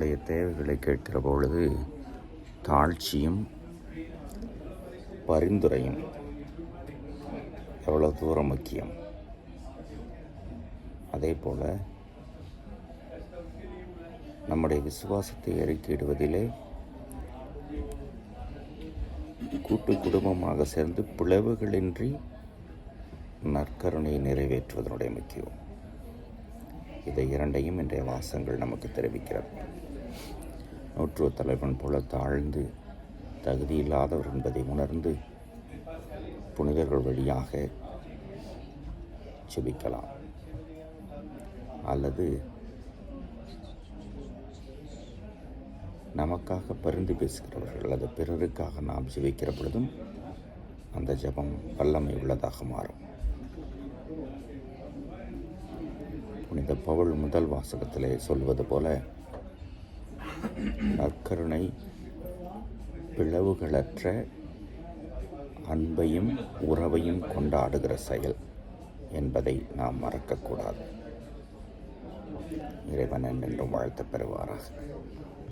நம்முடைய தேவைகளை கேட்கிற பொழுது தாழ்ச்சியும் பரிந்துரையும். எவ்வளோ தூரம் முக்கியம்? அதே போல் நம்முடைய விசுவாசத்தை அறிக்கையிடுவதிலே கூட்டு குடும்பமாக சேர்ந்து பிளவுகளின்றி நற்கருணையை நிறைவேற்றுவதனுடைய முக்கியம். இதை இரண்டையும் இன்றைய வாசங்கள் நமக்கு தெரிவிக்கிறது. நூற்று தலைவன் போல தாழ்ந்து தகுதியில்லாதவர் என்பதை உணர்ந்து புனிதர்கள் வழியாக செபிக்கலாம். அல்லது நமக்காக பரிந்து பேசுகிறவர்கள் அல்லது பிறருக்காக நாம் ஜெபிக்கிற பொழுதும் அந்த ஜெபம் வல்லமை உள்ளதாக மாறும். புனித பவுல் முதல் வாசகத்திலே சொல்வது போல நற்கருணை பிளவுகளற்ற அன்பையும் உறவையும் கொண்டாடுகிற செயல் என்பதை நாம் மறக்கக்கூடாது. இறைவன் என்றும் வாழ்த்து பெறுவாராக.